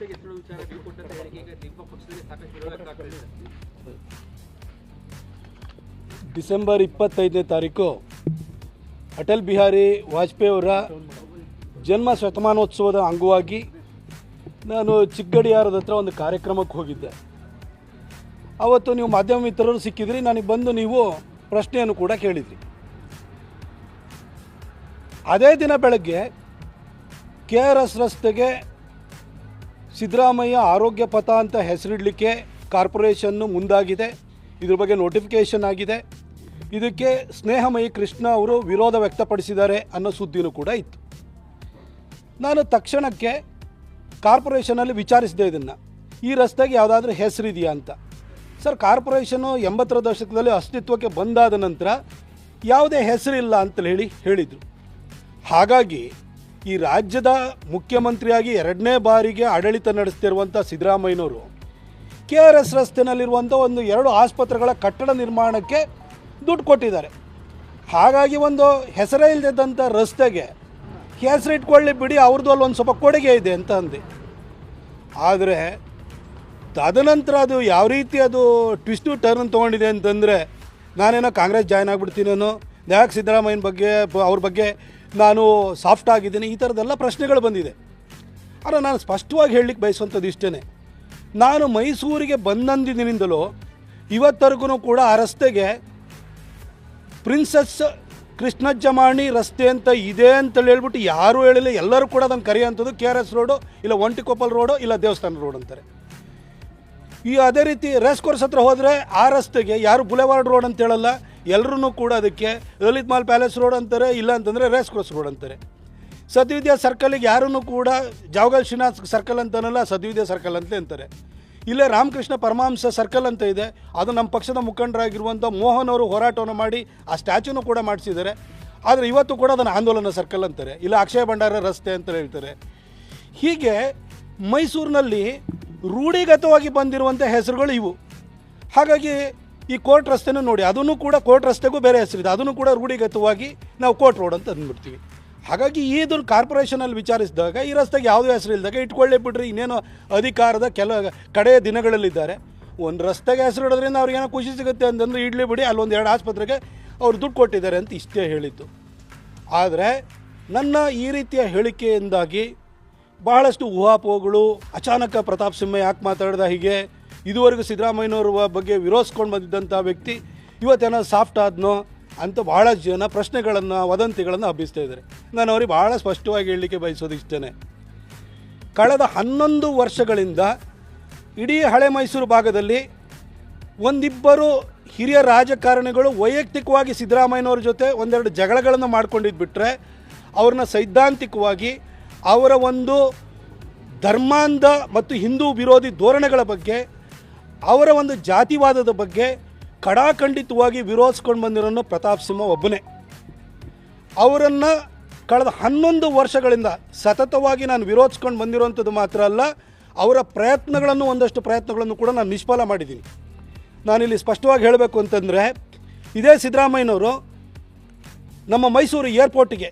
ವಿಚಾರ ಹೇಳಿಕೆ ಈಗ ನಿಮ್ಮ ಪಕ್ಷದಲ್ಲಿ ಸಾಕಷ್ಟು ಡಿಸೆಂಬರ್ ಇಪ್ಪತ್ತೈದನೇ ತಾರೀಕು ಅಟಲ್ ಬಿಹಾರಿ ವಾಜಪೇಯಿ ಅವರ ಜನ್ಮ ಶತಮಾನೋತ್ಸವದ ಅಂಗವಾಗಿ ನಾನು ಚಿಕ್ಕಡಿಯಾರದ ಹತ್ರ ಒಂದು ಕಾರ್ಯಕ್ರಮಕ್ಕೆ ಹೋಗಿದ್ದೆ. ಅವತ್ತು ನೀವು ಮಾಧ್ಯಮ ಮಿತ್ರರು ಸಿಕ್ಕಿದ್ರಿ, ನನಗೆ ಬಂದು ನೀವು ಪ್ರಶ್ನೆಯನ್ನು ಕೂಡ ಕೇಳಿದ್ರಿ. ಅದೇ ದಿನ ಬೆಳಗ್ಗೆ ಕೆ ಆರ್ ಎಸ್ ರಸ್ತೆಗೆ ಸಿದ್ದರಾಮಯ್ಯ ಆರೋಗ್ಯ ಪಥ ಅಂತ ಹೆಸರಿಡಲಿಕ್ಕೆ ಕಾರ್ಪೊರೇಷನ್ನು ಮುಂದಾಗಿದೆ. ಇದ್ರ ಬಗ್ಗೆ ನೋಟಿಫಿಕೇಷನ್ ಆಗಿದೆ. ಇದಕ್ಕೆ ಸ್ನೇಹಮಯಿ ಕೃಷ್ಣ ಅವರು ವಿರೋಧ ವ್ಯಕ್ತಪಡಿಸಿದ್ದಾರೆ ಅನ್ನೋ ಸುದ್ದಿನೂ ಕೂಡ ಇತ್ತು. ನಾನು ತಕ್ಷಣಕ್ಕೆ ಕಾರ್ಪೊರೇಷನಲ್ಲಿ ವಿಚಾರಿಸಿದೆ ಇದನ್ನು. ಈ ರಸ್ತೆಗೆ ಯಾವುದಾದ್ರೂ ಹೆಸರಿದೆಯಾ ಅಂತ. ಸರ್, ಕಾರ್ಪೊರೇಷನು ಎಂಬತ್ತರ ದಶಕದಲ್ಲಿ ಅಸ್ತಿತ್ವಕ್ಕೆ ಬಂದಾದ ನಂತರ ಯಾವುದೇ ಹೆಸರಿಲ್ಲ ಅಂತ ಹೇಳಿ ಹೇಳಿದರು. ಹಾಗಾಗಿ ಈ ರಾಜ್ಯದ ಮುಖ್ಯಮಂತ್ರಿಯಾಗಿ ಎರಡನೇ ಬಾರಿಗೆ ಆಡಳಿತ ನಡೆಸ್ತಿರುವಂಥ ಸಿದ್ದರಾಮಯ್ಯನವರು ಕೆ ಆರ್ ಎಸ್ ರಸ್ತೆನಲ್ಲಿರುವಂಥ ಒಂದು ಎರಡು ಆಸ್ಪತ್ರೆಗಳ ಕಟ್ಟಡ ನಿರ್ಮಾಣಕ್ಕೆ ದುಡ್ಡು ಕೊಟ್ಟಿದ್ದಾರೆ. ಹಾಗಾಗಿ ಒಂದು ಹೆಸರೇ ಇಲ್ಲದಂಥ ರಸ್ತೆಗೆ ಹೆಸರಿಟ್ಕೊಳ್ಳಿ ಬಿಡಿ ಅವ್ರದ್ದು ಅಲ್ಲಿ ಒಂದು ಸ್ವಲ್ಪ ಕೊಡುಗೆ ಇದೆ ಅಂತ ಅಂದೆ. ಆದರೆ ತದನಂತರ ಅದು ಯಾವ ರೀತಿ ಅದು ಟ್ವಿಸ್ಟು ಟರ್ನ್ ತೊಗೊಂಡಿದೆ ಅಂತಂದರೆ ನಾನೇನೋ ಕಾಂಗ್ರೆಸ್ ಜಾಯ್ನ್ ಆಗಿಬಿಡ್ತೀನೇನೋ ಯಾಕೆ ಸಿದ್ದರಾಮಯ್ಯನ ಬಗ್ಗೆ, ಅವ್ರ ಬಗ್ಗೆ ನಾನು ಸಾಫ್ಟ್ ಆಗಿದ್ದೀನಿ, ಈ ಥರದ್ದೆಲ್ಲ ಪ್ರಶ್ನೆಗಳು ಬಂದಿದೆ. ಆದರೆ ನಾನು ಸ್ಪಷ್ಟವಾಗಿ ಹೇಳಲಿಕ್ಕೆ ಬಯಸುವಂಥದ್ದು ಇಷ್ಟೇ ನಾನು ಮೈಸೂರಿಗೆ ಬಂದಂದಿನಿಂದಲೂ ಇವತ್ತರೆಗೂ ಕೂಡ ಆ ರಸ್ತೆಗೆ ಪ್ರಿನ್ಸಸ್ ಕೃಷ್ಣಜ್ಜಮಾಣಿ ರಸ್ತೆ ಅಂತ ಇದೆ ಅಂತೇಳಿ ಹೇಳ್ಬಿಟ್ಟು ಯಾರೂ ಹೇಳಿಲ್ಲ. ಎಲ್ಲರೂ ಕೂಡ ಅದನ್ನು ಕರೆಯುವಂಥದ್ದು ಕೆ ಆರ್ ಎಸ್ ರೋಡು, ಇಲ್ಲ ಒಂಟಿಕೊಪ್ಪಲ್ ರೋಡು, ಇಲ್ಲ ದೇವಸ್ಥಾನ ರೋಡ್ ಅಂತಾರೆ. ಈ ಅದೇ ರೀತಿ ರೇಸ್ ಕೋರ್ಸ್ ಹತ್ರ ಹೋದರೆ ಆ ರಸ್ತೆಗೆ ಯಾರು ಬುಲೆವಾರ್ಡ್ ರೋಡ್ ಅಂತ ಹೇಳಲ್ಲ ಎಲ್ಲರೂ ಕೂಡ ಅದಕ್ಕೆ ಲಲಿತ್ ಮಾಲ್ ಪ್ಯಾಲೇಸ್ ರೋಡ್ ಅಂತಾರೆ, ಇಲ್ಲ ಅಂತಂದರೆ ರೇಸ್ ಕೋರ್ಸ್ ರೋಡ್ ಅಂತಾರೆ. ಸದ್ವಿದ್ಯಾ ಸರ್ಕಲಿಗೆ ಯಾರೂ ಕೂಡ ಜಾವಗಲ್ ಶ್ರೀನಾಥ್ ಸರ್ಕಲ್ ಅಂತನಲ್ಲ, ಸದ್ವಿದ್ಯಾ ಸರ್ಕಲ್ ಅಂತ ಅಂತಾರೆ. ಇಲ್ಲೇ ರಾಮಕೃಷ್ಣ ಪರಮಹಂಸ ಸರ್ಕಲ್ ಅಂತ ಇದೆ, ಅದು ನಮ್ಮ ಪಕ್ಷದ ಮುಖಂಡರಾಗಿರುವಂಥ ಮೋಹನ್ ಅವರು ಹೋರಾಟವನ್ನು ಮಾಡಿ ಆ ಸ್ಟ್ಯಾಚ್ಯೂನು ಕೂಡ ಮಾಡಿಸಿದ್ದಾರೆ. ಆದರೆ ಇವತ್ತು ಕೂಡ ಅದನ್ನು ಆಂದೋಲನ ಸರ್ಕಲ್ ಅಂತಾರೆ. ಇಲ್ಲ ಅಕ್ಷಯ ಭಂಡಾರ ರಸ್ತೆ ಅಂತ ಹೇಳ್ತಾರೆ. ಹೀಗೆ ಮೈಸೂರಿನಲ್ಲಿ ರೂಢಿಗತವಾಗಿ ಬಂದಿರುವಂಥ ಹೆಸರುಗಳು ಇವು. ಹಾಗಾಗಿ ಈ ಕೋರ್ಟ್ ರಸ್ತೆನೂ ನೋಡಿ, ಅದನ್ನು ಕೂಡ ಕೋರ್ಟ್ ರಸ್ತೆಗೂ ಬೇರೆ ಹೆಸರಿದೆ. ಅದನ್ನು ಕೂಡ ರೂಢಿಗತವಾಗಿ ನಾವು ಕೋರ್ಟ್ ರೋಡ್ ಅಂತ ಅಂದ್ಬಿಡ್ತೀವಿ. ಹಾಗಾಗಿ ಇದನ್ನು ಕಾರ್ಪೊರೇಷನಲ್ಲಿ ವಿಚಾರಿಸಿದಾಗ, ಈ ರಸ್ತೆಗೆ ಯಾವುದೇ ಹೆಸರು ಇಲ್ದಾಗ ಇಟ್ಕೊಳ್ಳಿ ಬಿಡ್ರಿ, ಇನ್ನೇನು ಅಧಿಕಾರದ ಕೆಲ ಕಡೆಯ ದಿನಗಳಲ್ಲಿದ್ದಾರೆ. ಒಂದು ರಸ್ತೆಗೆ ಹೆಸರು ಇಡೋದ್ರಿಂದ ಅವ್ರಿಗೇನೋ ಖುಷಿ ಸಿಗುತ್ತೆ ಅಂತಂದ್ರೆ, ಇಡ್ಲಿ ಬಿಡಿ, ಅಲ್ಲೊಂದು ಎರಡು ಆಸ್ಪತ್ರೆಗೆ ಅವ್ರು ದುಡ್ಡು ಕೊಟ್ಟಿದ್ದಾರೆ ಅಂತ ಇಷ್ಟೇ ಹೇಳಿದ್ದು. ಆದರೆ ನನ್ನ ಈ ರೀತಿಯ ಹೇಳಿಕೆಯಿಂದಾಗಿ ಬಹಳಷ್ಟು ಊಹಾಪೋಹಗಳು, ಅಚಾನಕ ಪ್ರತಾಪ್ ಸಿಂಹ ಯಾಕೆ ಮಾತಾಡ್ದ ಹೀಗೆ, ಇದುವರೆಗೂ ಸಿದ್ದರಾಮಯ್ಯನವ್ರ ಬಗ್ಗೆ ವಿರೋಧಿಸ್ಕೊಂಡು ಬಂದಿದ್ದಂಥ ವ್ಯಕ್ತಿ, ಇವತ್ತೇನೋ ಸಾಫ್ಟ್ ಆದ್ನೋ ಅಂತ ಭಾಳ ಜನ ಪ್ರಶ್ನೆಗಳನ್ನು, ವದಂತಿಗಳನ್ನು ಹಬ್ಬಿಸ್ತಾ ಇದ್ದಾರೆ. ನಾನು ಅವ್ರಿಗೆ ಭಾಳ ಸ್ಪಷ್ಟವಾಗಿ ಹೇಳಲಿಕ್ಕೆ ಬಯಸೋದು ಇಷ್ಟೇ ಕಳೆದ ಹನ್ನೊಂದು ವರ್ಷಗಳಿಂದ ಇಡೀ ಹಳೆ ಮೈಸೂರು ಭಾಗದಲ್ಲಿ ಒಂದಿಬ್ಬರು ಹಿರಿಯ ರಾಜಕಾರಣಿಗಳು ವೈಯಕ್ತಿಕವಾಗಿ ಸಿದ್ದರಾಮಯ್ಯನವ್ರ ಜೊತೆ ಒಂದೆರಡು ಜಗಳಗಳನ್ನು ಮಾಡ್ಕೊಂಡಿದ್ದು ಬಿಟ್ಟರೆ ಅವ್ರನ್ನ ಸೈದ್ಧಾಂತಿಕವಾಗಿ ಅವರ ಒಂದು ಧರ್ಮಾಂಧ ಮತ್ತು ಹಿಂದೂ ವಿರೋಧಿ ಧೋರಣೆಗಳ ಬಗ್ಗೆ, ಅವರ ಒಂದು ಜಾತಿವಾದದ ಬಗ್ಗೆ ಕಡಾಖಂಡಿತವಾಗಿ ವಿರೋಧಿಸ್ಕೊಂಡು ಬಂದಿರೋನು ಪ್ರತಾಪ್ ಸಿಂಹ ಒಬ್ಬನೇ. ಅವರನ್ನು ಕಳೆದ ಹನ್ನೊಂದು ವರ್ಷಗಳಿಂದ ಸತತವಾಗಿ ನಾನು ವಿರೋಧಿಸ್ಕೊಂಡು ಬಂದಿರುವಂಥದ್ದು ಮಾತ್ರ ಅಲ್ಲ, ಅವರ ಪ್ರಯತ್ನಗಳನ್ನು, ಒಂದಷ್ಟು ಪ್ರಯತ್ನಗಳನ್ನು ಕೂಡ ನಾನು ನಿಷ್ಫಲ ಮಾಡಿದ್ದೀನಿ. ನಾನಿಲ್ಲಿ ಸ್ಪಷ್ಟವಾಗಿ ಹೇಳಬೇಕು ಅಂತಂದರೆ, ಇದೇ ಸಿದ್ದರಾಮಯ್ಯನವರು ನಮ್ಮ ಮೈಸೂರು ಏರ್ಪೋರ್ಟಿಗೆ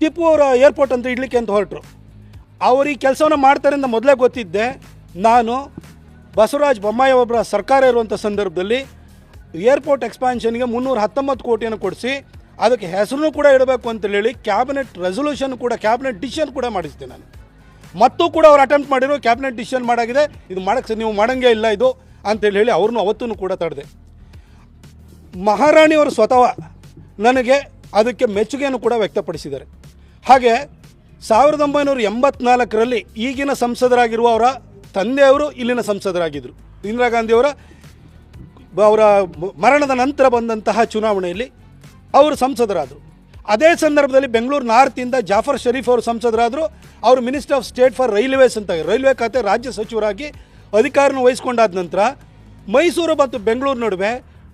ಟಿಪ್ಪು ಅವರ ಏರ್ಪೋರ್ಟ್ ಅಂತ ಇಡ್ಲಿಕ್ಕೆ ಅಂತ ಹೊರಟರು. ಅವರು ಈ ಕೆಲಸವನ್ನು ಮಾಡ್ತಾರೆ ಅಂತ ಮೊದಲೇ ಗೊತ್ತಿದ್ದೆ, ನಾನು ಬಸವರಾಜ ಬೊಮ್ಮಾಯಿ ಒಬ್ಬರ ಸರ್ಕಾರ ಇರುವಂಥ ಸಂದರ್ಭದಲ್ಲಿ ಏರ್ಪೋರ್ಟ್ ಎಕ್ಸ್ಪಾನ್ಷನ್ಗೆ ಮುನ್ನೂರ ಹತ್ತೊಂಬತ್ತು ಕೋಟಿಯನ್ನು ಕೊಡಿಸಿ, ಅದಕ್ಕೆ ಹೆಸರು ಕೂಡ ಇಡಬೇಕು ಅಂತ ಹೇಳಿ ಕ್ಯಾಬಿನೆಟ್ ರೆಸೊಲ್ಯೂಷನ್ ಕೂಡ ಕ್ಯಾಬಿನೆಟ್ ಡಿಸಿಷನ್ ಕೂಡ ಮಾಡಿಸ್ತೀನಿ ನಾನು. ಮತ್ತು ಕೂಡ ಅವ್ರು ಅಟೆಂಪ್ಟ್ ಮಾಡಿರೋ ಕ್ಯಾಬಿನೆಟ್ ಡಿಸಿಷನ್ ಮಾಡಾಗಿದೆ, ಇದು ಮಾಡಕ್ಕೆ ನೀವು ಮಾಡೋಂಗೇ ಇಲ್ಲ ಇದು ಅಂತೇಳಿ ಹೇಳಿ ಅವ್ರನ್ನೂ ಅವತ್ತೂ ಕೂಡ ತಡೆದೆ. ಮಹಾರಾಣಿಯವರು ಸ್ವತಃ ನನಗೆ ಅದಕ್ಕೆ ಮೆಚ್ಚುಗೆಯನ್ನು ಕೂಡ ವ್ಯಕ್ತಪಡಿಸಿದ್ದಾರೆ. ಹಾಗೆ ಸಾವಿರದ ಒಂಬೈನೂರ ಎಂಬತ್ನಾಲ್ಕರಲ್ಲಿ ಈಗಿನ ಸಂಸದರಾಗಿರುವ ಅವರ ತಂದೆಯವರು ಇಲ್ಲಿನ ಸಂಸದರಾಗಿದ್ದರು. ಇಂದಿರಾ ಗಾಂಧಿಯವರ ಅವರ ಮರಣದ ನಂತರ ಬಂದಂತಹ ಚುನಾವಣೆಯಲ್ಲಿ ಅವರು ಸಂಸದರಾದರು. ಅದೇ ಸಂದರ್ಭದಲ್ಲಿ ಬೆಂಗಳೂರು ನಾರ್ತಿಂದ ಜಾಫರ್ ಶರೀಫ್ ಅವರು ಸಂಸದರಾದರು. ಅವರು minister of state for railways ಅಂತ, ರೈಲ್ವೆ ಖಾತೆ ರಾಜ್ಯ ಸಚಿವರಾಗಿ ಅಧಿಕಾರನ ವಹಿಸ್ಕೊಂಡಾದ ನಂತರ ಮೈಸೂರು ಮತ್ತು ಬೆಂಗಳೂರು ನಡುವೆ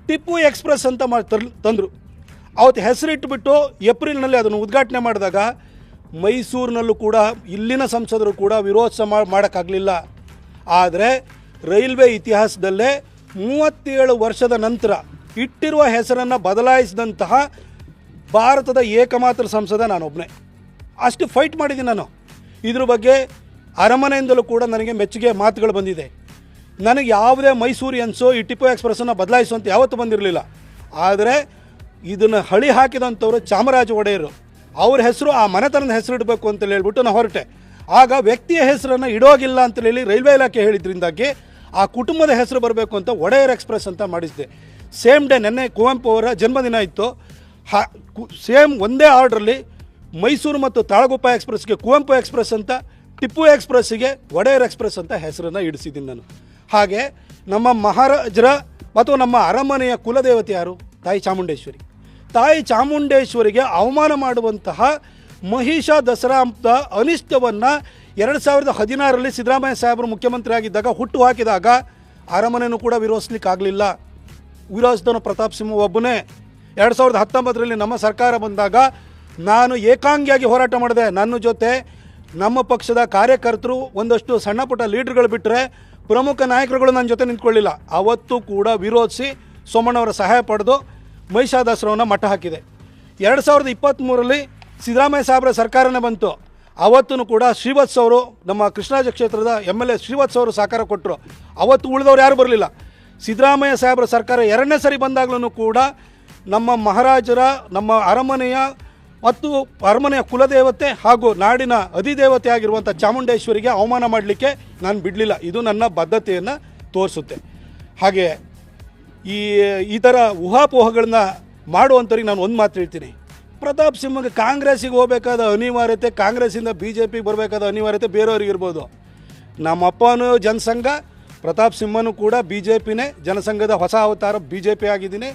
ಟಿಪ್ಪು ಎಕ್ಸ್ಪ್ರೆಸ್ ಅಂತ ಮಾಡಿ ತಂದರು. ಅವತ್ತು ಹೆಸರಿಟ್ಟುಬಿಟ್ಟು ಏಪ್ರಿಲ್ನಲ್ಲಿ ಅದನ್ನು ಉದ್ಘಾಟನೆ ಮಾಡಿದಾಗ ಮೈಸೂರಿನಲ್ಲೂ ಕೂಡ ಇಲ್ಲಿನ ಸಂಸದರು ಕೂಡ ವಿರೋಧ ಮಾಡೋಕ್ಕಾಗಲಿಲ್ಲ. ಆದರೆ ರೈಲ್ವೆ ಇತಿಹಾಸದಲ್ಲೇ ಮೂವತ್ತೇಳು ವರ್ಷದ ನಂತರ ಇಟ್ಟಿರುವ ಹೆಸರನ್ನು ಬದಲಾಯಿಸಿದಂತಹ ಭಾರತದ ಏಕಮಾತ್ರ ಸಂಸದ ನಾನೊಬ್ಬನೇ ಅಷ್ಟು ಫೈಟ್ ಮಾಡಿದ್ದೀನಿ ನಾನು. ಇದ್ರ ಬಗ್ಗೆ ಅರಮನೆಯಿಂದಲೂ ಕೂಡ ನನಗೆ ಮೆಚ್ಚುಗೆ ಮಾತುಗಳು ಬಂದಿದೆ. ನನಗೆ ಯಾವುದೇ ಮೈಸೂರಿಯನ್ಸು ಈ ಟಿಪ್ಪು ಎಕ್ಸ್ಪ್ರೆಸ್ಸನ್ನು ಬದಲಾಯಿಸುವಂತ ಯಾವತ್ತೂ ಬಂದಿರಲಿಲ್ಲ. ಆದರೆ ಇದನ್ನು ಹಳಿ ಹಾಕಿದಂಥವ್ರು ಚಾಮರಾಜ ಒಡೆಯರು. ಅವ್ರ ಹೆಸರು ಆ ಮನೆತನದ ಹೆಸರು ಇಡಬೇಕು ಅಂತ ಹೇಳ್ಬಿಟ್ಟು ನಾನು ಹೊರಟೆ. ಆಗ ವ್ಯಕ್ತಿಯ ಹೆಸರನ್ನು ಇಡೋಗಿಲ್ಲ ಅಂತ ಹೇಳಿ ರೈಲ್ವೆ ಇಲಾಖೆ ಹೇಳಿದ್ರಿಂದಾಗಿ ಆ ಕುಟುಂಬದ ಹೆಸರು ಬರಬೇಕು ಅಂತ ಒಡೆಯರ್ ಎಕ್ಸ್ಪ್ರೆಸ್ ಅಂತ ಮಾಡಿಸಿದೆ ಸೇಮ್ ಡೇ ನೆನ್ನೆ ಕುವೆಂಪು ಅವರ ಜನ್ಮದಿನ ಇತ್ತು. ಹಾ ಸೇಮ್ ಒಂದೇ ಆರ್ಡ್ರಲ್ಲಿ ಮೈಸೂರು ಮತ್ತು ತಾಳಗುಪ್ಪ ಎಕ್ಸ್ಪ್ರೆಸ್ಗೆ ಕುವೆಂಪು ಎಕ್ಸ್ಪ್ರೆಸ್ ಅಂತ, ಟಿಪ್ಪು ಎಕ್ಸ್ಪ್ರೆಸ್ಸಿಗೆ ಒಡೆಯರ್ ಎಕ್ಸ್ಪ್ರೆಸ್ ಅಂತ ಹೆಸರನ್ನು ಇಡಿಸಿದ್ದೀನಿ ನಾನು. ಹಾಗೆ ನಮ್ಮ ಮಹಾರಾಜರ ಮತ್ತು ನಮ್ಮ ಅರಮನೆಯ ಕುಲದೇವತೆ ಯಾರು? ತಾಯಿ ಚಾಮುಂಡೇಶ್ವರಿ. ತಾಯಿ ಚಾಮುಂಡೇಶ್ವರಿಗೆ ಅವಮಾನ ಮಾಡುವಂತಹ ಮಹಿಷ ದಸರಾ ಅಂತ ಅನಿಷ್ಟವನ್ನು ಎರಡು ಸಾವಿರದ ಹದಿನಾರರಲ್ಲಿ ಸಿದ್ದರಾಮಯ್ಯ ಸಾಹೇಬರು ಮುಖ್ಯಮಂತ್ರಿ ಆಗಿದ್ದಾಗ ಹುಟ್ಟು ಹಾಕಿದಾಗ ಅರಮನೆಯನ್ನು ಕೂಡ ವಿರೋಧಿಸ್ಲಿಕ್ಕಾಗಲಿಲ್ಲ. ವಿರೋಧಿಸಿದವನು ಪ್ರತಾಪ್ ಸಿಂಹ ಒಬ್ಬನೇ. ಎರಡು ಸಾವಿರದ ಹತ್ತೊಂಬತ್ತರಲ್ಲಿ ನಮ್ಮ ಸರ್ಕಾರ ಬಂದಾಗ ನಾನು ಏಕಾಂಗಿಯಾಗಿ ಹೋರಾಟ ಮಾಡಿದೆ. ನನ್ನ ಜೊತೆ ನಮ್ಮ ಪಕ್ಷದ ಕಾರ್ಯಕರ್ತರು ಒಂದಷ್ಟು ಸಣ್ಣ ಪುಟ್ಟ ಲೀಡರ್ಗಳು ಬಿಟ್ಟರೆ ಪ್ರಮುಖ ನಾಯಕರುಗಳು ನನ್ನ ಜೊತೆ ನಿಂತ್ಕೊಳ್ಳಿಲ್ಲ. ಅವತ್ತು ಕೂಡ ವಿರೋಧಿಸಿ ಸೋಮಣ್ಣವರ ಸಹಾಯ ಪಡೆದು ಮಹಿಷಾದಸರವನ್ನು ಮಠ ಹಾಕಿದೆ. ಎರಡು ಸಾವಿರದ ಇಪ್ಪತ್ತ್ಮೂರಲ್ಲಿ ಸಿದ್ದರಾಮಯ್ಯ ಸಾಹೇಬರ ಸರ್ಕಾರನೇ ಬಂತು. ಅವತ್ತೂ ಕೂಡ ಶ್ರೀವತ್ಸ್ ಅವರು ನಮ್ಮ ಕೃಷ್ಣರಾಜ ಕ್ಷೇತ್ರದ ಎಂ ಎಲ್ ಎ ಶ್ರೀವತ್ಸ್ ಅವರು ಸಹಕಾರ ಕೊಟ್ಟರು ಅವತ್ತು ಉಳಿದವ್ರು ಯಾರು ಬರಲಿಲ್ಲ. ಸಿದ್ದರಾಮಯ್ಯ ಸಾಹೇಬರ ಸರ್ಕಾರ ಎರಡನೇ ಸರಿ ಬಂದಾಗಲೂ ಕೂಡ ನಮ್ಮ ಮಹಾರಾಜರ, ನಮ್ಮ ಅರಮನೆಯ ಮತ್ತು ಅರಮನೆಯ ಕುಲದೇವತೆ ಹಾಗೂ ನಾಡಿನ ಅಧಿದೇವತೆ ಆಗಿರುವಂಥ ಚಾಮುಂಡೇಶ್ವರಿಗೆ ಅವಮಾನ ಮಾಡಲಿಕ್ಕೆ ನಾನು ಬಿಡಲಿಲ್ಲ. ಇದು ನನ್ನ ಬದ್ಧತೆಯನ್ನು ತೋರಿಸುತ್ತೆ. ಹಾಗೆ ಈ ಈ ಥರ ಊಹಾಪೋಹಗಳನ್ನ ಮಾಡುವಂಥವ್ರಿಗೆ ನಾನು ಒಂದು ಮಾತು ಹೇಳ್ತೀನಿ. ಪ್ರತಾಪ್ ಸಿಂಹಗೆ ಕಾಂಗ್ರೆಸ್ಸಿಗೆ ಹೋಗಬೇಕಾದ ಅನಿವಾರ್ಯತೆ, ಕಾಂಗ್ರೆಸ್ಸಿಂದ ಬಿ ಜೆ ಪಿಗೆ ಬರಬೇಕಾದ ಅನಿವಾರ್ಯತೆ ಬೇರೆಯವ್ರಿಗಿರ್ಬೋದು ನಮ್ಮ ಅಪ್ಪನು ಜನಸಂಘ, ಪ್ರತಾಪ್ ಸಿಂಹನೂ ಕೂಡ ಬಿ ಜೆ ಪಿನೇ ಜನಸಂಘದ ಹೊಸ ಅವತಾರ ಬಿ ಜೆ ಪಿ ಆಗಿದ್ದೀನಿ.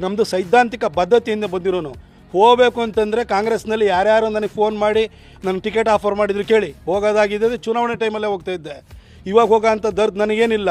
ನಮ್ಮದು ಸೈದ್ಧಾಂತಿಕ ಬದ್ಧತೆಯಿಂದ ಬಂದಿರೋನು. ಹೋಗಬೇಕು ಅಂತಂದರೆ ಕಾಂಗ್ರೆಸ್ನಲ್ಲಿ ಯಾರ್ಯಾರು ನನಗೆ ಫೋನ್ ಮಾಡಿ ನನ್ನ ಟಿಕೆಟ್ ಆಫರ್ ಮಾಡಿದ್ರು ಕೇಳಿ. ಹೋಗೋದಾಗಿದ್ದರೆ ಚುನಾವಣೆ ಟೈಮಲ್ಲೇ ಹೋಗ್ತಾ ಇದ್ದೆ. ಇವಾಗ ಹೋಗೋ ಅಂಥ ದರ್ದ್ ನನಗೇನಿಲ್ಲ.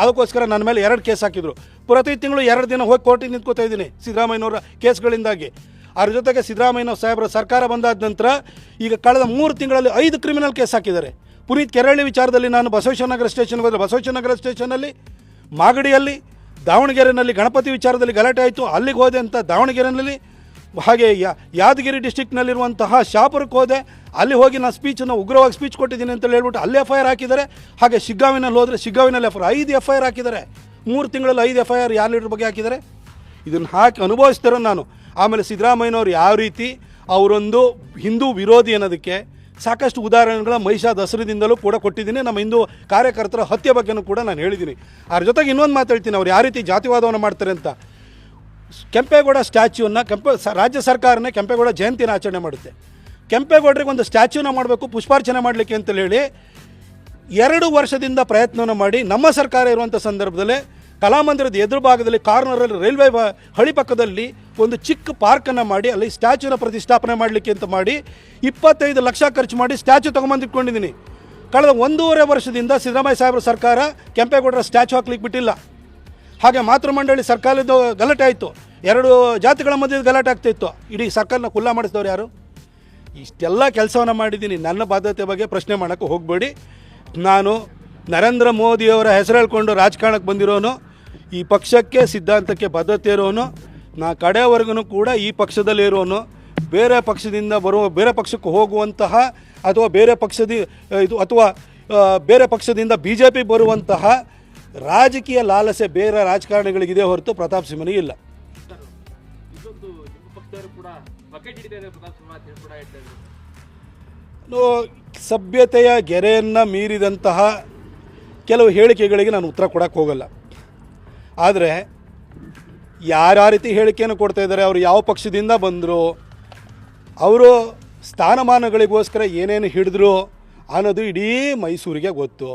ಅದಕ್ಕೋಸ್ಕರ ನನ್ನ ಮೇಲೆ ಎರಡು ಕೇಸ್ ಹಾಕಿದ್ರು. ಪ್ರತಿ ತಿಂಗಳು ಎರಡು ದಿನ ಹೋಗಿ ಕೋರ್ಟಿಗೆ ನಿಂತ್ಕೋತಾ ಇದ್ದೀನಿ ಸಿದ್ದರಾಮಯ್ಯನವರ ಕೇಸ್ಗಳಿಂದಾಗಿ. ಅದ್ರ ಜೊತೆಗೆ ಸಿದ್ದರಾಮಯ್ಯ ಸಾಹೇಬರ ಸರ್ಕಾರ ಬಂದಾದ ನಂತರ ಈಗ ಕಳೆದ ಮೂರು ತಿಂಗಳಲ್ಲಿ ಐದು ಕ್ರಿಮಿನಲ್ ಕೇಸ್ ಹಾಕಿದ್ದಾರೆ. ಪುನೀತ್ ಕೆರಳಿ ವಿಚಾರದಲ್ಲಿ ನಾನು ಬಸವೇಶ್ವರನಗರ ಸ್ಟೇಷನ್ ಹೋದರೆ ಬಸವೇಶ್ವರನಗರ ಸ್ಟೇಷನಲ್ಲಿ ಮಾಗಡಿಯಲ್ಲಿ ದಾವಣಗೆರೆಯಲ್ಲಿ ಗಣಪತಿ ವಿಚಾರದಲ್ಲಿ ಗಲಾಟೆ ಆಯಿತು. ಅಲ್ಲಿಗೆ ಹೋದೆ ಅಂತ ದಾವಣಗೆರೆಯಲ್ಲಿ ಹಾಗೆ ಯಾದಗಿರಿ ಡಿಸ್ಟಿಕ್ನಲ್ಲಿರುವಂತಹ ಶಾಪುರಕ್ಕೆ ಹೋದೆ. ಅಲ್ಲಿ ಹೋಗಿ ನಾನು ಸ್ಪೀಚನ್ನು ಉಗ್ರವಾಗಿ ಸ್ಪೀಚ್ ಕೊಟ್ಟಿದ್ದೀನಿ ಅಂತ ಹೇಳ್ಬಿಟ್ಟು ಅಲ್ಲಿ ಎಫ್ ಐ ಆರ್ ಹಾಕಿದ್ದಾರೆ. ಹಾಗೆ ಶಿಗ್ಗಾವಿನಲ್ಲಿ ಹೋದರೆ ಶಿಗ್ಗಾವಿನಲ್ಲಿ ಎಫ್ ಐ ಐದು ಎಫ್ ಐ ಆರ್ ಹಾಕಿದ್ದಾರೆ. ಮೂರು ತಿಂಗಳಲ್ಲಿ ಐದು ಎಫ್ ಐ ಆರ್ ಯಾರು ಲೀಟ್ರ್ ಬಗ್ಗೆ ಹಾಕಿದ್ದಾರೆ? ಇದನ್ನು ಹಾಕಿ ಅನುಭವಿಸ್ತಾರೋ ನಾನು. ಆಮೇಲೆ ಸಿದ್ದರಾಮಯ್ಯನವ್ರು ಯಾವ ರೀತಿ ಅವರೊಂದು ಹಿಂದೂ ವಿರೋಧಿ ಅನ್ನೋದಕ್ಕೆ ಸಾಕಷ್ಟು ಉದಾಹರಣೆಗಳ ಮಹಿಷಾ ದಸರದಿಂದಲೂ ಕೂಡ ಕೊಟ್ಟಿದ್ದೀನಿ. ನಮ್ಮ ಹಿಂದೂ ಕಾರ್ಯಕರ್ತರ ಹತ್ಯೆ ಬಗ್ಗೆನೂ ಕೂಡ ನಾನು ಹೇಳಿದ್ದೀನಿ. ಅದ್ರ ಜೊತೆಗೆ ಇನ್ನೊಂದು ಮಾತು ಹೇಳ್ತೀನಿ ಅವ್ರು ಯಾವ ರೀತಿ ಜಾತಿವಾದವನ್ನು ಮಾಡ್ತಾರೆ ಅಂತ. ಕೆಂಪೇಗೌಡ ಸ್ಟ್ಯಾಚ್ಯೂನ ಕೆಂಪ ರಾಜ್ಯ ಸರ್ಕಾರನೇ ಕೆಂಪೇಗೌಡ ಜಯಂತಿನ ಆಚರಣೆ ಮಾಡುತ್ತೆ. ಕೆಂಪೇಗೌಡರಿಗೆ ಒಂದು ಸ್ಟ್ಯಾಚ್ಯೂನ ಮಾಡಬೇಕು, ಪುಷ್ಪಾರ್ಚನೆ ಮಾಡಲಿಕ್ಕೆ ಅಂತ ಹೇಳಿ ಎರಡು ವರ್ಷದಿಂದ ಪ್ರಯತ್ನವನ್ನು ಮಾಡಿ ನಮ್ಮ ಸರ್ಕಾರ ಇರುವಂಥ ಸಂದರ್ಭದಲ್ಲಿ ಕಲಾಮಂದಿರದ ಎದುರು ಭಾಗದಲ್ಲಿ ಕಾರ್ನರಲ್ಲಿ ರೈಲ್ವೆ ಹಳಿ ಪಕ್ಕದಲ್ಲಿ ಒಂದು ಚಿಕ್ಕ ಪಾರ್ಕನ್ನು ಮಾಡಿ, ಅಲ್ಲಿ ಸ್ಟ್ಯಾಚ್ಯೂನ ಪ್ರತಿಷ್ಠಾಪನೆ ಮಾಡಲಿಕ್ಕೆ ಅಂತ ಮಾಡಿ ಇಪ್ಪತ್ತೈದು ಲಕ್ಷ ಖರ್ಚು ಮಾಡಿ ಸ್ಟ್ಯಾಚ್ಯೂ ತೊಗೊಂಬಂದು ಇಟ್ಕೊಂಡಿದ್ದೀನಿ ಕಳೆದ ಒಂದೂವರೆ ವರ್ಷದಿಂದ ಸಿದ್ದರಾಮಯ್ಯ ಸಾಹೇಬ್ರ ಸರ್ಕಾರ ಕೆಂಪೇಗೌಡರ ಸ್ಟ್ಯಾಚ್ಯೂ ಹಾಕ್ಲಿಕ್ಕೆ ಬಿಟ್ಟಿಲ್ಲ. ಹಾಗೆ ಮಾತೃಮಂಡಳಿ ಸರ್ಕಾರದ ಗಲಾಟೆ ಆಯಿತು. ಎರಡು ಜಾತಿಗಳ ಮಧ್ಯೆ ಗಲಾಟೆ ಆಗ್ತಿತ್ತು. ಇಡೀ ಸರ್ಕಾರನ ಕುಲ್ಲ ಮಾಡಿಸಿದವ್ರು ಯಾರು? ಇಷ್ಟೆಲ್ಲ ಕೆಲಸವನ್ನು ಮಾಡಿದ್ದೀನಿ. ನನ್ನ ಬಾಧ್ಯತೆ ಬಗ್ಗೆ ಪ್ರಶ್ನೆ ಮಾಡೋಕ್ಕೆ ಹೋಗಬೇಡಿ. ನಾನು ನರೇಂದ್ರ ಮೋದಿಯವರ ಹೆಸರು ಹೇಳ್ಕೊಂಡು ರಾಜಕಾರಣಕ್ಕೆ ಬಂದಿರೋನು. ಈ ಪಕ್ಷಕ್ಕೆ ಸಿದ್ಧಾಂತಕ್ಕೆ ಬದ್ಧತೆ ಇರೋನು. ನಾ ಕಡೆಯವರೆಗೂ ಕೂಡ ಈ ಪಕ್ಷದಲ್ಲಿ ಇರೋನು. ಬೇರೆ ಪಕ್ಷದಿಂದ ಬರುವ, ಬೇರೆ ಪಕ್ಷಕ್ಕೆ ಹೋಗುವಂತಹ ಅಥವಾ ಬೇರೆ ಪಕ್ಷದ, ಇದು ಅಥವಾ ಬೇರೆ ಪಕ್ಷದಿಂದ ಬಿ ಜೆ ಪಿ ಬರುವಂತಹ ರಾಜಕೀಯ ಲಾಲಸೆ ಬೇರೆ ರಾಜಕಾರಣಿಗಳಿಗಿದೆ ಹೊರತು ಪ್ರತಾಪ್ ಸಿಂಹನಿಗೆ ಇಲ್ಲ. ಸಭ್ಯತೆಯ ಗೆರೆಯನ್ನು ಮೀರಿದಂತಹ ಕೆಲವು ಹೇಳಿಕೆಗಳಿಗೆ ನಾನು ಉತ್ತರ ಕೊಡೋಕ್ಕೆ ಹೋಗಲ್ಲ. ಆದರೆ ಯಾರ್ಯಾವ ರೀತಿ ಹೇಳಿಕೆಯನ್ನು ಕೊಡ್ತಾ ಇದ್ದಾರೆ ಅವರು ಯಾವ ಪಕ್ಷದಿಂದ ಬಂದರು ಅವರು ಸ್ಥಾನಮಾನಗಳಿಗೋಸ್ಕರ ಏನೇನು ಹಿಡಿದ್ರು ಅನ್ನೋದು ಇಡೀ ಮೈಸೂರಿಗೆ ಗೊತ್ತು.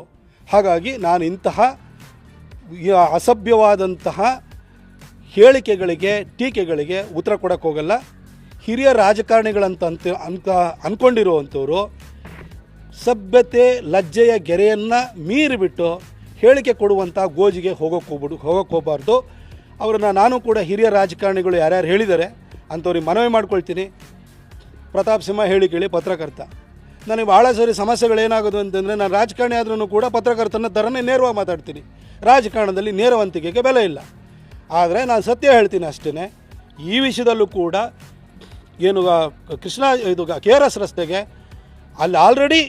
ಹಾಗಾಗಿ ನಾನು ಇಂತಹ ಅಸಭ್ಯವಾದಂತಹ ಹೇಳಿಕೆಗಳಿಗೆ, ಟೀಕೆಗಳಿಗೆ ಉತ್ತರ ಕೊಡೋಕ್ಕೋಗಲ್ಲ ಹಿರಿಯ ರಾಜಕಾರಣಿಗಳಂತ ಅಂತ ಅಂದ್ಕೊಂಡಿರುವಂಥವ್ರು ಸಭ್ಯತೆ, ಲಜ್ಜೆಯ ಗೆರೆಯನ್ನು ಮೀರಿಬಿಟ್ಟು ಹೇಳಿಕೆ ಕೊಡುವಂಥ ಗೋಜಿಗೆ ಹೋಗೋಕ್ಕೆ ಹೋಗ್ಬಿಡು ಹೋಗೋಕ್ಕೆ ಹೋಗಬಾರ್ದು. ಅವ್ರನ್ನ ನಾನು ಕೂಡ ಹಿರಿಯ ರಾಜಕಾರಣಿಗಳು ಯಾರ್ಯಾರು ಹೇಳಿದ್ದಾರೆ, ಅಂಥವ್ರಿಗೆ ಮನವಿ ಮಾಡ್ಕೊಳ್ತೀನಿ. ಪ್ರತಾಪ್ ಸಿಂಹ ಹೇಳಿ ಕೇಳಿ, ಪತ್ರಕರ್ತ. ನನಗೆ ಭಾಳ ಸರಿ ಸಮಸ್ಯೆಗಳೇನಾಗೋದು ಅಂತಂದರೆ ನಾನು ರಾಜಕಾರಣಿ ಆದ್ರೂ ಕೂಡ ಪತ್ರಕರ್ತನ ಥರನೇ ನೇರವಾಗಿ ಮಾತಾಡ್ತೀನಿ. ರಾಜಕಾರಣದಲ್ಲಿ ನೇರವಂತಿಕೆಗೆ ಬೆಲೆ ಇಲ್ಲ. ಆದರೆ ನಾನು ಸತ್ಯ ಹೇಳ್ತೀನಿ ಅಷ್ಟೇ ಈ ವಿಷಯದಲ್ಲೂ ಕೂಡ ಏನು ಕೃಷ್ಣ ಇದು ಕೆ ಆರ್ ಎಸ್ ರಸ್ತೆಗೆ ಅಲ್ಲಿ ಆಲ್ರೆಡಿ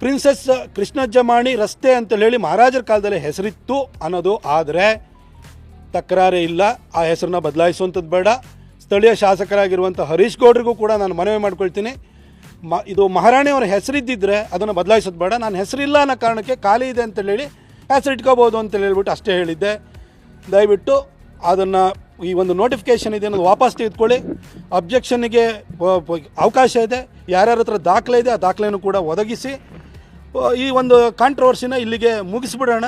ಪ್ರಿನ್ಸೆಸ್ ಕೃಷ್ಣಜ್ಜಮಾಣಿ ರಸ್ತೆ ಅಂತೇಳಿ ಹೇಳಿ ಮಹಾರಾಜರ ಕಾಲದಲ್ಲಿ ಹೆಸರಿತ್ತು ಅನ್ನೋದು. ಆದರೆ ತಕರಾರೇ ಇಲ್ಲ. ಆ ಹೆಸರನ್ನ ಬದಲಾಯಿಸುವಂಥದ್ದು ಬೇಡ. ಸ್ಥಳೀಯ ಶಾಸಕರಾಗಿರುವಂಥ ಹರೀಶ್ ಗೌಡ್ರಿಗೂ ಕೂಡ ನಾನು ಮನವಿ ಮಾಡ್ಕೊಳ್ತೀನಿ. ಮ ಇದು ಮಹಾರಾಣಿಯವರ ಹೆಸರಿದ್ದಿದ್ರೆ ಅದನ್ನು ಬದಲಾಯಿಸೋದು ಬೇಡ. ನಾನು ಹೆಸರಿಲ್ಲ ಅನ್ನೋ ಕಾರಣಕ್ಕೆ ಖಾಲಿ ಇದೆ ಅಂತೇಳಿ ಹೇಳಿ ಹೆಸರು ಇಟ್ಕೋಬೋದು ಅಂತ ಹೇಳ್ಬಿಟ್ಟು ಅಷ್ಟೇ ಹೇಳಿದ್ದೆ. ದಯವಿಟ್ಟು ಅದನ್ನು ಈ ಒಂದು ನೋಟಿಫಿಕೇಷನ್ ಇದೆ ಅನ್ನೋದು ವಾಪಸ್ ತೆಗೆದುಕೊಳ್ಳಿ. ಅಬ್ಜೆಕ್ಷನ್ಗೆ ಅವಕಾಶ ಇದೆ. ಯಾರ್ಯಾರ ಹತ್ರ ದಾಖಲೆ ಇದೆ ಆ ದಾಖಲೆಯನ್ನು ಕೂಡ ಒದಗಿಸಿ. ಈ ಒಂದು ಕಾಂಟ್ರವರ್ಸಿನ ಇಲ್ಲಿಗೆ ಮುಗಿಸ್ಬಿಡೋಣ.